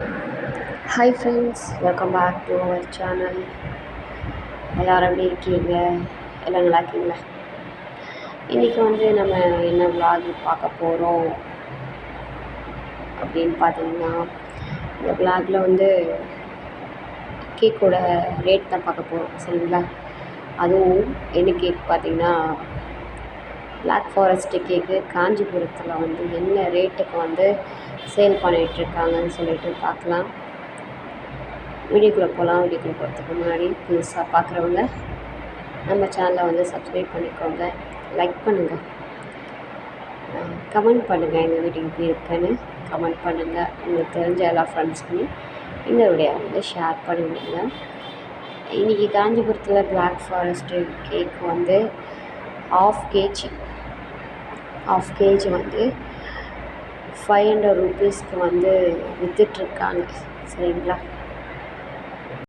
Hi friends welcome back to our channel எல்லோரும் எப்படி இருக்கீங்க? எல்லாம் நல்லா இருக்கீங்களா? இன்றைக்கி வந்து நம்ம என்ன vlog பார்க்க போகிறோம் அப்படின்னு பார்த்தீங்கன்னா இந்த vlogல வந்து கேக்கோட ரேட் தான் பார்க்க போகிறோம் சரிங்களா? அதுவும் என்ன கேக் பார்த்தீங்கன்னா பிளாக் ஃபாரஸ்ட்டு கேக்கு காஞ்சிபுரத்தில் வந்து என்ன ரேட்டுக்கு வந்து சேல் பண்ணிகிட்ருக்காங்கன்னு சொல்லிட்டு பார்க்கலாம். வீடியோக்குள்ளே போகலாம் வீடியோக்குள்ளே போகிறதுக்கு முன்னாடி புதுசாக பார்க்குறவங்க நம்ம சேனலை வந்து சப்ஸ்கிரைப் பண்ணிக்கோங்க. லைக் பண்ணுங்கள் கமெண்ட் பண்ணுங்கள் எங்கள் வீட்டுக்கு எப்படி இருக்குன்னு. கமெண்ட் பண்ணுங்கள் உங்களுக்கு தெரிஞ்ச எல்லா ஃப்ரெண்ட்ஸ்க்குமே இந்த வீடியோ வந்து ஷேர் பண்ணுவீங்க இன்றைக்கி காஞ்சிபுரத்தில் பிளாக் ஃபாரஸ்ட்டு கேக் வந்து ஆஃப் கேஜி ஆஃப் கேஜி வந்து ஃபைவ் ஹண்ட்ரட் ருபீஸ்க்கு வந்து விற்றுட்ருக்காங்க சரிங்களா?